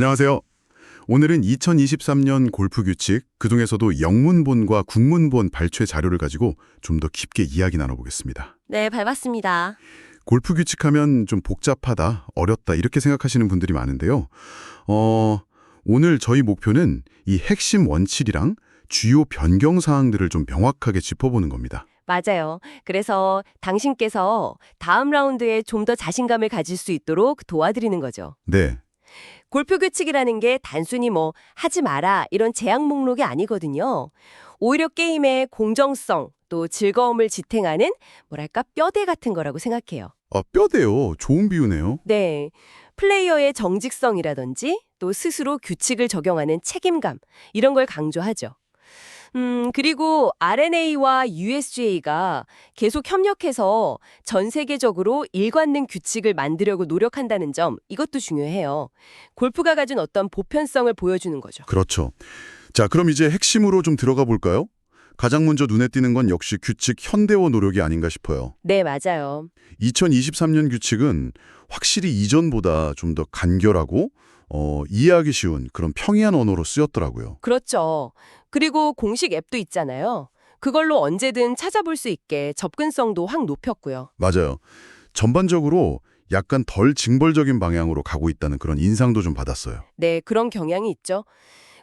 안녕하세요. 오늘은 2023년 골프 규칙, 그중에서도 영문본과 국문본 발췌 자료를 가지고 좀 더 깊게 이야기 나눠보겠습니다. 네, 밟았습니다. 골프 규칙하면 좀 복잡하다, 어렵다 이렇게 생각하시는 분들이 많은데요. 어, 오늘 저희 목표는 이 핵심 원칙이랑 주요 변경 사항들을 좀 명확하게 짚어보는 겁니다. 맞아요. 그래서 당신께서 다음 라운드에 좀 더 자신감을 가질 수 있도록 도와드리는 거죠. 네, 골프 규칙이라는 게 단순히 뭐 하지 마라 이런 제약 목록이 아니거든요. 오히려 게임의 공정성 또 즐거움을 지탱하는 뭐랄까 뼈대 같은 거라고 생각해요. 아, 뼈대요. 좋은 비유네요. 네. 플레이어의 정직성이라든지 또 스스로 규칙을 적용하는 책임감 이런 걸 강조하죠. 음, 그리고 RNA와 USGA가 계속 협력해서 전 세계적으로 일관된 규칙을 만들려고 노력한다는 점 이것도 중요해요. 골프가 가진 어떤 보편성을 보여주는 거죠. 그렇죠. 자, 그럼 이제 핵심으로 좀 들어가 볼까요? 가장 먼저 눈에 띄는 건 역시 규칙 현대화 노력이 아닌가 싶어요. 네, 맞아요. 2023년 규칙은 확실히 이전보다 좀 더 간결하고 어, 이해하기 쉬운 그런 평이한 언어로 쓰였더라고요. 그렇죠. 그리고 공식 앱도 있잖아요. 그걸로 언제든 찾아볼 수 있게 접근성도 확 높였고요. 맞아요. 전반적으로 약간 덜 징벌적인 방향으로 가고 있다는 그런 인상도 좀 받았어요. 네, 그런 경향이 있죠.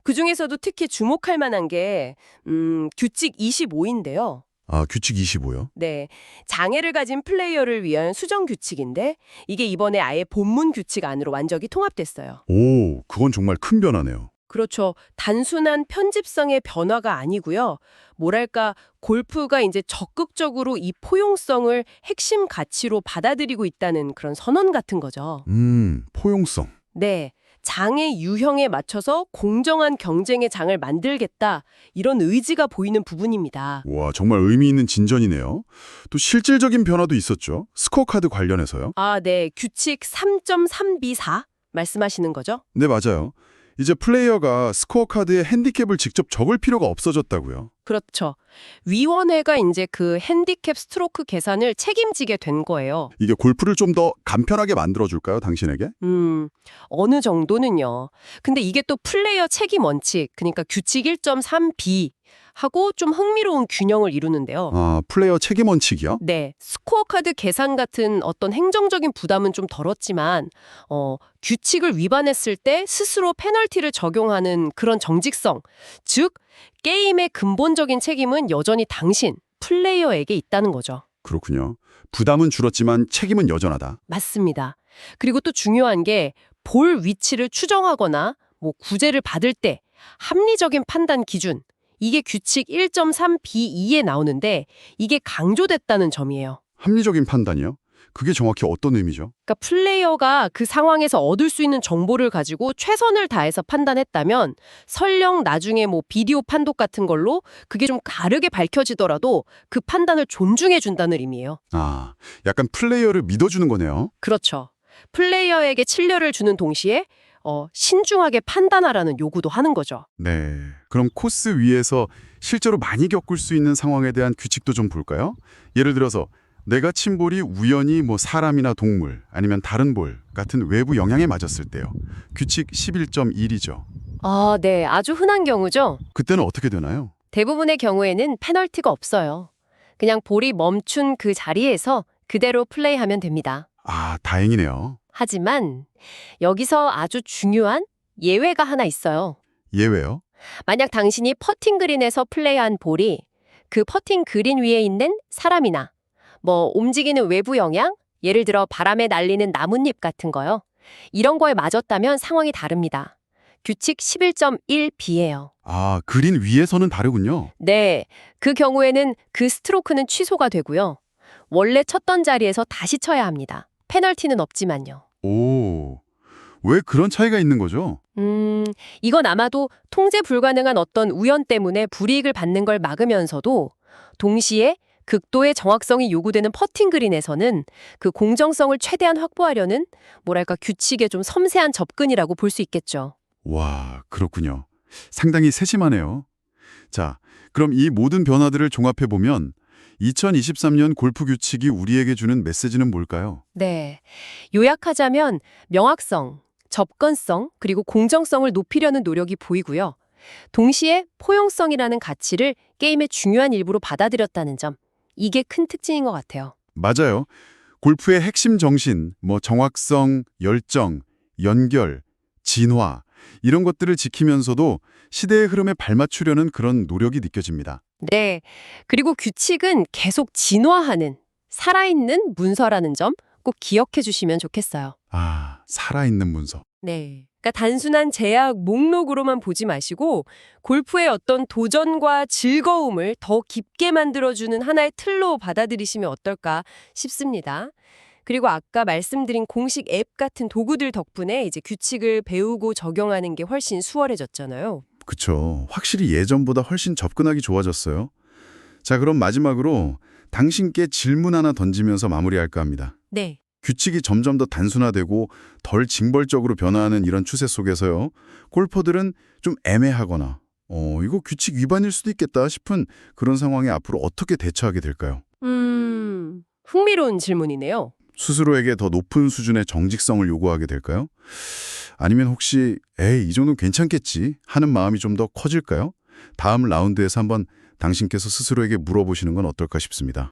그 중에서도 특히 주목할 만한 게, 음, 규칙 25인데요. 아, 규칙 25요? 네. 장애를 가진 플레이어를 위한 수정 규칙인데, 이게 이번에 아예 본문 규칙 안으로 완전히 통합됐어요. 오, 그건 정말 큰 변화네요. 그렇죠. 단순한 편집성의 변화가 아니고요. 뭐랄까, 골프가 이제 적극적으로 이 포용성을 핵심 가치로 받아들이고 있다는 그런 선언 같은 거죠. 음, 포용성. 네. 장의 유형에 맞춰서 공정한 경쟁의 장을 만들겠다. 이런 의지가 보이는 부분입니다. 와, 정말 의미 있는 진전이네요. 또 실질적인 변화도 있었죠. 스코어 카드 관련해서요. 아, 네. 규칙 3.3B4 말씀하시는 거죠? 네, 맞아요. 이제 플레이어가 스코어 카드에 핸디캡을 직접 적을 필요가 없어졌다고요. 그렇죠. 위원회가 이제 그 핸디캡 스트로크 계산을 책임지게 된 거예요. 이게 골프를 좀 더 간편하게 만들어줄까요, 당신에게? 음, 어느 정도는요. 근데 이게 또 플레이어 책임 원칙, 그러니까 규칙 1.3B 하고 좀 흥미로운 균형을 이루는데요. 아, 플레이어 책임 원칙이요? 네, 스코어 카드 계산 같은 어떤 행정적인 부담은 좀 덜었지만, 어, 규칙을 위반했을 때 스스로 페널티를 적용하는 그런 정직성, 즉, 게임의 근본적인 책임은 여전히 당신, 플레이어에게 있다는 거죠. 그렇군요. 부담은 줄었지만 책임은 여전하다. 맞습니다. 그리고 또 중요한 게 볼 위치를 추정하거나 뭐 구제를 받을 때 합리적인 판단 기준 이게 규칙 1.3B2에 나오는데 이게 강조됐다는 점이에요. 합리적인 판단이요? 그게 정확히 어떤 의미죠? 그러니까 플레이어가 그 상황에서 얻을 수 있는 정보를 가지고 최선을 다해서 판단했다면 설령 나중에 뭐 비디오 판독 같은 걸로 그게 좀 다르게 밝혀지더라도 그 판단을 존중해 준다는 의미예요. 아, 약간 플레이어를 믿어주는 거네요. 그렇죠. 플레이어에게 칠려를 주는 동시에 어, 신중하게 판단하라는 요구도 하는 거죠. 네. 그럼 코스 위에서 실제로 많이 겪을 수 있는 상황에 대한 규칙도 좀 볼까요? 예를 들어서 내가 친 볼이 우연히 뭐 사람이나 동물 아니면 다른 볼 같은 외부 영향에 맞았을 때요. 규칙 11.1이죠. 아, 네. 아주 흔한 경우죠. 그때는 어떻게 되나요? 대부분의 경우에는 페널티가 없어요. 그냥 볼이 멈춘 그 자리에서 그대로 플레이하면 됩니다. 아, 다행이네요. 하지만 여기서 아주 중요한 예외가 하나 있어요. 예외요? 만약 당신이 퍼팅 그린에서 플레이한 볼이 그 퍼팅 그린 위에 있는 사람이나 뭐 움직이는 외부 영향, 예를 들어 바람에 날리는 나뭇잎 같은 거요. 이런 거에 맞았다면 상황이 다릅니다. 규칙 11.1b예요. 아, 그린 위에서는 다르군요. 네, 그 경우에는 그 스트로크는 취소가 되고요. 원래 쳤던 자리에서 다시 쳐야 합니다. 페널티는 없지만요. 오, 왜 그런 차이가 있는 거죠? 음, 이건 아마도 통제 불가능한 어떤 우연 때문에 불이익을 받는 걸 막으면서도 동시에 극도의 정확성이 요구되는 퍼팅 그린에서는 그 공정성을 최대한 확보하려는 뭐랄까 규칙의 좀 섬세한 접근이라고 볼 수 있겠죠. 와, 그렇군요. 상당히 세심하네요. 자, 그럼 이 모든 변화들을 종합해보면 2023년 골프 규칙이 우리에게 주는 메시지는 뭘까요? 네. 요약하자면 명확성, 접근성 그리고 공정성을 높이려는 노력이 보이고요. 동시에 포용성이라는 가치를 게임의 중요한 일부로 받아들였다는 점. 이게 큰 특징인 것 같아요. 맞아요. 골프의 핵심 정신, 뭐 정확성, 열정, 연결, 진화 이런 것들을 지키면서도 시대의 흐름에 발맞추려는 그런 노력이 느껴집니다. 네. 그리고 규칙은 계속 진화하는 살아있는 문서라는 점 꼭 기억해 주시면 좋겠어요. 아, 살아있는 문서. 네. 그러니까 단순한 제약 목록으로만 보지 마시고 골프의 어떤 도전과 즐거움을 더 깊게 만들어주는 하나의 틀로 받아들이시면 어떨까 싶습니다. 그리고 아까 말씀드린 공식 앱 같은 도구들 덕분에 이제 규칙을 배우고 적용하는 게 훨씬 수월해졌잖아요. 그쵸. 확실히 예전보다 훨씬 접근하기 좋아졌어요. 자, 그럼 마지막으로 당신께 질문 하나 던지면서 마무리할까 합니다. 네. 규칙이 점점 더 단순화되고 덜 징벌적으로 변화하는 이런 추세 속에서요. 골퍼들은 좀 애매하거나 어, 이거 규칙 위반일 수도 있겠다 싶은 그런 상황에 앞으로 어떻게 대처하게 될까요? 음, 흥미로운 질문이네요. 스스로에게 더 높은 수준의 정직성을 요구하게 될까요? 아니면 혹시 에이, 이 정도는 괜찮겠지 하는 마음이 좀 더 커질까요? 다음 라운드에서 한번 당신께서 스스로에게 물어보시는 건 어떨까 싶습니다.